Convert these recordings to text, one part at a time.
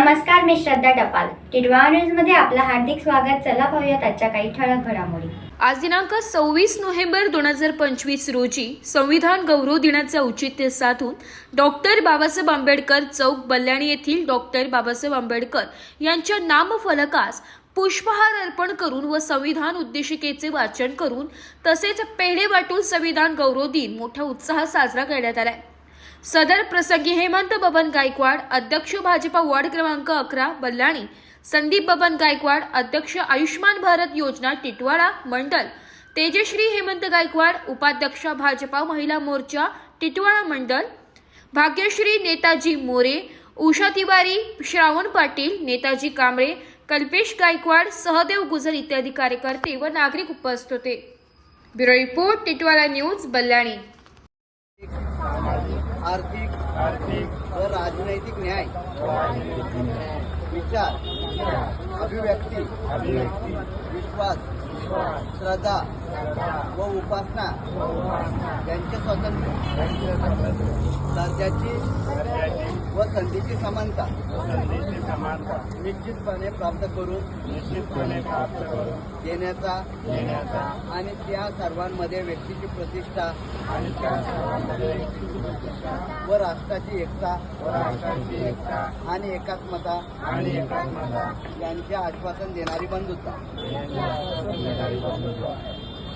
नमस्कार मी श्रद्धा टपाल. टिडवा न्यूजमध्ये आपलं हार्दिक स्वागत. चला पाहूयात आजच्या काही ठळक घडामोडी. आज दिनांक सव्वीस नोव्हेंबर दोन हजार पंचवीस रोजी संविधान गौरव दिनाचे औचित्य साधून डॉक्टर बाबासाहेब आंबेडकर चौक बल्याणी येथील डॉक्टर बाबासाहेब आंबेडकर यांच्या नामफलकास पुष्पहार अर्पण करून व संविधान उद्देशिकेचे वाचन करून तसेच पेढे वाटून संविधान गौरव दिन मोठ्या उत्साहात साजरा करण्यात आलाय. सदर प्रसंगी हेमंत बबन गायकवाड अध्यक्ष भाजपा वॉर्ड क्रमांक अकरा बल्लाणी. संदीप बबन गायकवाड अध्यक्ष आयुष्मान भारत योजना टिटवाळा मंडल. तेजश्री हेमंत गायकवाड उपाध्यक्ष भाजपा महिला मोर्चा टिटवाळा मंडल. भाग्यश्री नेताजी मोरे उषा तिवारी श्रावण पाटील नेताजी कांबळे कल्पेश गायकवाड सहदेव गुजर इत्यादी कार्यकर्ते व नागरिक उपस्थित होते. Bureau report Titwala news Ballani. आर्थिक आर्थिक व राजनैतिक न्याय. विचार. अभिव्यक्ती. अभिव्यक्ती. विश्वास. श्रद्धा. व उपासना. यांचे स्वातंत्र्य दर्जाची व संधीची समानता निश्चितपणे प्राप्त करून निश्चितपणे प्राप्त करून देण्याचा देण्याचा आणि त्या सर्वांमध्ये व्यक्तीची प्रतिष्ठा आणि त्या सर्वांमध्ये व्यक्तीची प्रतिष्ठा व राष्ट्राची एकता व राष्ट्राची एकता आणि एकात्मता आणि एकात्मता यांचे आश्वासन देणारी बंधुता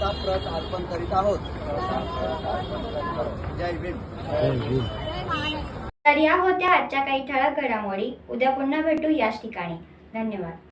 स्वतः प्रत अर्पण करीत आहोत. जय भीम. तर या होत्या आजच्या काही ठळक घडामोडी. उद्या पुन्हा भेटू याच ठिकाणी. धन्यवाद.